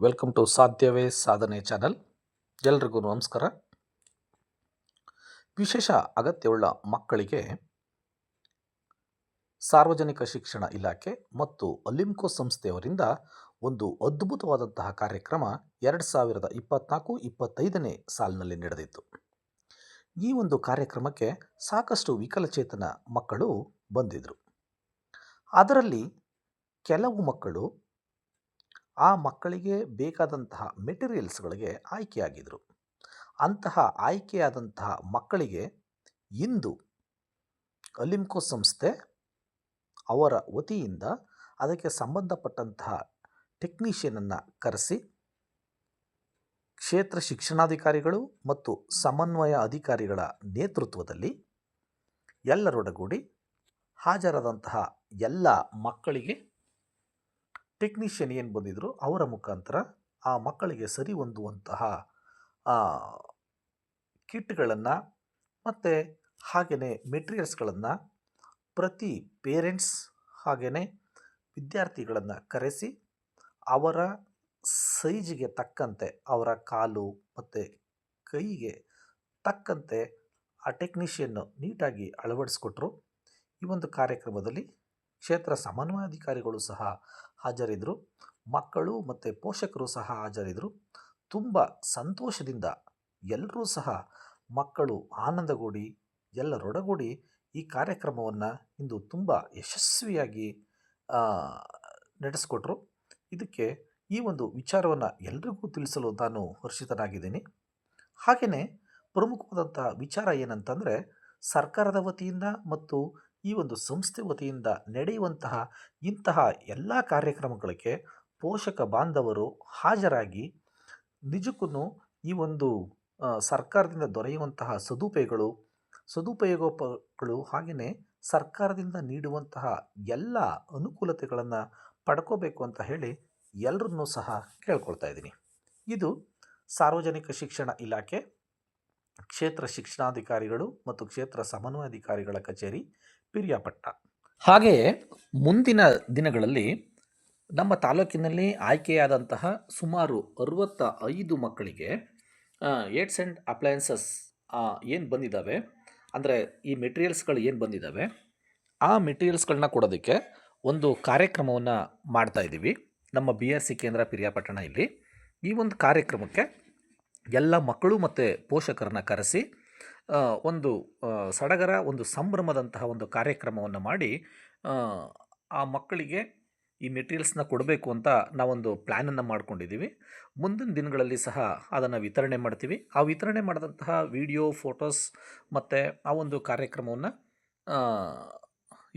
Welcome to ಸಾಧ್ಯವೇ ಸಾಧನೆ channel ಎಲ್ರಿಗೂ ನಮಸ್ಕಾರ. ವಿಶೇಷ ಅಗತ್ಯವುಳ್ಳ ಮಕ್ಕಳಿಗೆ ಸಾರ್ವಜನಿಕ ಶಿಕ್ಷಣ ಇಲಾಖೆ ಮತ್ತು ಅಲಿಂಕೋ ಸಂಸ್ಥೆಯವರಿಂದ ಒಂದು ಅದ್ಭುತವಾದಂತಹ ಕಾರ್ಯಕ್ರಮ ಎರಡು ಸಾವಿರದ ಇಪ್ಪತ್ನಾಲ್ಕು ಇಪ್ಪತ್ತೈದನೇ ಸಾಲಿನಲ್ಲಿ ನಡೆದಿತ್ತು. ಈ ಒಂದು ಕಾರ್ಯಕ್ರಮಕ್ಕೆ ಸಾಕಷ್ಟು ವಿಕಲಚೇತನ ಮಕ್ಕಳು ಬಂದಿದ್ದರು ಅದರಲ್ಲಿ ಕೆಲವು ಮಕ್ಕಳು ಆ ಮಕ್ಕಳಿಗೆ ಬೇಕಾದಂತಹ ಮೆಟೀರಿಯಲ್ಸ್ಗಳಿಗೆ ಆಯ್ಕೆಯಾಗಿದ್ದರು ಅಂತಹ ಆಯ್ಕೆಯಾದಂತಹ ಮಕ್ಕಳಿಗೆ ಇಂದು ಅಲಿಮ್ಕೋ ಸಂಸ್ಥೆ ಅವರ ವತಿಯಿಂದ ಅದಕ್ಕೆ ಸಂಬಂಧಪಟ್ಟಂತಹ ಟೆಕ್ನಿಷಿಯನನ್ನು ಕರೆಸಿ, ಕ್ಷೇತ್ರ ಶಿಕ್ಷಣಾಧಿಕಾರಿಗಳು ಮತ್ತು ಸಮನ್ವಯ ಅಧಿಕಾರಿಗಳ ನೇತೃತ್ವದಲ್ಲಿ ಎಲ್ಲರೊಡಗೂಡಿ ಹಾಜರಾದಂತಹ ಎಲ್ಲ ಮಕ್ಕಳಿಗೆ ಟೆಕ್ನಿಷಿಯನ್ ಏನು ಬಂದಿದ್ದರು ಅವರ ಮುಖಾಂತರ ಆ ಮಕ್ಕಳಿಗೆ ಸರಿ ಹೊಂದುವಂತಹ ಕಿಟ್ಗಳನ್ನು ಮತ್ತು ಹಾಗೆಯೇ ಮೆಟೀರಿಯಲ್ಸ್ಗಳನ್ನು ಪ್ರತಿ ಪೇರೆಂಟ್ಸ್ ಹಾಗೆಯೇ ವಿದ್ಯಾರ್ಥಿಗಳನ್ನು ಕರೆಸಿ, ಅವರ ಸೈಜಿಗೆ ತಕ್ಕಂತೆ, ಅವರ ಕಾಲು ಮತ್ತು ಕೈಗೆ ತಕ್ಕಂತೆ ಆ ಟೆಕ್ನಿಷಿಯನ್ನು ನೀಟಾಗಿ ಅಳವಡಿಸ್ಕೊಟ್ರು. ಈ ಒಂದು ಕಾರ್ಯಕ್ರಮದಲ್ಲಿ ಕ್ಷೇತ್ರ ಸಮನ್ವಯಾಧಿಕಾರಿಗಳು ಸಹ ಹಾಜರಿದ್ದರು ಮಕ್ಕಳು ಮತ್ತು ಪೋಷಕರು ಸಹ ಹಾಜರಿದ್ದರು ತುಂಬ ಸಂತೋಷದಿಂದ ಎಲ್ಲರೂ ಸಹ ಮಕ್ಕಳು ಆನಂದಗೂಡಿ, ಎಲ್ಲರೊಡಗೂಡಿ ಈ ಕಾರ್ಯಕ್ರಮವನ್ನು ಇಂದು ತುಂಬ ಯಶಸ್ವಿಯಾಗಿ ನಡೆಸಿಕೊಟ್ರು. ಇದಕ್ಕೆ ಈ ಒಂದು ವಿಚಾರವನ್ನು ಎಲ್ರಿಗೂ ತಿಳಿಸಲು ನಾನು ಹರ್ಷಿತನಾಗಿದ್ದೀನಿ. ಹಾಗೆಯೇ ಪ್ರಮುಖವಾದಂಥ ವಿಚಾರ ಏನಂತಂದರೆ, ಸರ್ಕಾರದ ವತಿಯಿಂದ ಮತ್ತು ಈ ಒಂದು ಸಂಸ್ಥೆ ವತಿಯಿಂದ ನಡೆಯುವಂತಹ ಇಂತಹ ಎಲ್ಲ ಕಾರ್ಯಕ್ರಮಗಳಿಗೆ ಪೋಷಕ ಬಾಂಧವರು ಹಾಜರಾಗಿ ನಿಜಕ್ಕೂ ಈ ಒಂದು ಸರ್ಕಾರದಿಂದ ದೊರೆಯುವಂತಹ ಸದುಪಯೋಗಗಳು ಸದುಪಯೋಗಗಳು ಹಾಗೆಯೇ ಸರ್ಕಾರದಿಂದ ನೀಡುವಂತಹ ಎಲ್ಲ ಅನುಕೂಲತೆಗಳನ್ನು ಪಡ್ಕೋಬೇಕು ಅಂತ ಹೇಳಿ ಎಲ್ಲರನ್ನೂ ಸಹ ಕೇಳ್ಕೊಳ್ತಾ ಇದ್ದೀನಿ. ಇದು ಸಾರ್ವಜನಿಕ ಶಿಕ್ಷಣ ಇಲಾಖೆ ಕ್ಷೇತ್ರ ಶಿಕ್ಷಣಾಧಿಕಾರಿಗಳು ಮತ್ತು ಕ್ಷೇತ್ರ ಸಮನ್ವಯಾಧಿಕಾರಿಗಳ ಕಚೇರಿ, ಪಿರಿಯಾಪಟ್ಟ. ಹಾಗೆಯೇ ಮುಂದಿನ ದಿನಗಳಲ್ಲಿ ನಮ್ಮ ತಾಲೂಕಿನಲ್ಲಿ ಆಯ್ಕೆಯಾದಂತಹ ಸುಮಾರು ಅರುವತ್ತ ಐದು ಮಕ್ಕಳಿಗೆ ಏಟ್ಸ್ ಆ್ಯಂಡ್ ಅಪ್ಲಯನ್ಸಸ್ ಏನು ಬಂದಿದ್ದಾವೆ ಅಂದರೆ ಈ ಮೆಟೀರಿಯಲ್ಸ್ಗಳು ಏನು ಬಂದಿದ್ದಾವೆ ಆ ಮೆಟೀರಿಯಲ್ಸ್ಗಳನ್ನ ಕೊಡೋದಕ್ಕೆ ಒಂದು ಕಾರ್ಯಕ್ರಮವನ್ನು ಮಾಡ್ತಾ ಇದ್ದೀವಿ ನಮ್ಮ ಬಿ ಆರ್ ಸಿ ಕೇಂದ್ರ ಪಿರಿಯಾಪಟ್ಟಣ ಇಲ್ಲಿ. ಈ ಒಂದು ಕಾರ್ಯಕ್ರಮಕ್ಕೆ ಎಲ್ಲ ಮಕ್ಕಳು ಮತ್ತು ಪೋಷಕರನ್ನ ಕರೆಸಿ ಒಂದು ಸಡಗರ, ಒಂದು ಸಂಭ್ರಮದಂತಹ ಒಂದು ಕಾರ್ಯಕ್ರಮವನ್ನು ಮಾಡಿ, ಆ ಮಕ್ಕಳಿಗೆ ಈ ಮೆಟೀರಿಯಲ್ಸ್ನ ಕೊಡಬೇಕು ಅಂತ ನಾವೊಂದು ಪ್ಲ್ಯಾನನ್ನು ಮಾಡ್ಕೊಂಡಿದ್ದೀವಿ ಮುಂದಿನ ದಿನಗಳಲ್ಲಿ ಸಹ ಅದನ್ನು ವಿತರಣೆ ಮಾಡ್ತೀವಿ. ಆ ವಿತರಣೆ ಮಾಡಿದಂತಹ ವಿಡಿಯೋ, ಫೋಟೋಸ್ ಮತ್ತು ಆ ಒಂದು ಕಾರ್ಯಕ್ರಮವನ್ನು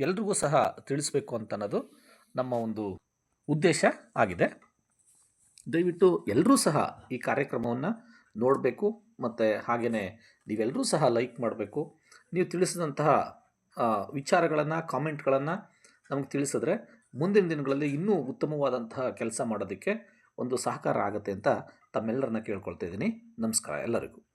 ಎಲ್ರಿಗೂ ಸಹ ತಿಳಿಸ್ಬೇಕು ಅಂತ ಅನ್ನೋದು ನಮ್ಮ ಒಂದು ಉದ್ದೇಶ ಆಗಿದೆ. ದಯವಿಟ್ಟು ಎಲ್ಲರೂ ಸಹ ಈ ಕಾರ್ಯಕ್ರಮವನ್ನು ನೋಡಬೇಕು ಮತ್ತು ಹಾಗೆಯೇ ನೀವೆಲ್ಲರೂ ಸಹ ಲೈಕ್ ಮಾಡಬೇಕು. ನೀವು ತಿಳಿಸಿದಂತಹ ವಿಚಾರಗಳನ್ನು, ಕಾಮೆಂಟ್ಗಳನ್ನು ನಮಗೆ ತಿಳಿಸಿದ್ರೆ ಮುಂದಿನ ದಿನಗಳಲ್ಲಿ ಇನ್ನೂ ಉತ್ತಮವಾದಂತಹ ಕೆಲಸ ಮಾಡೋದಕ್ಕೆ ಒಂದು ಸಹಕಾರ ಆಗುತ್ತೆ ಅಂತ ತಮ್ಮೆಲ್ಲರನ್ನ ಕೇಳ್ಕೊಳ್ತಾ ಇದ್ದೀನಿ. ನಮಸ್ಕಾರ ಎಲ್ಲರಿಗೂ.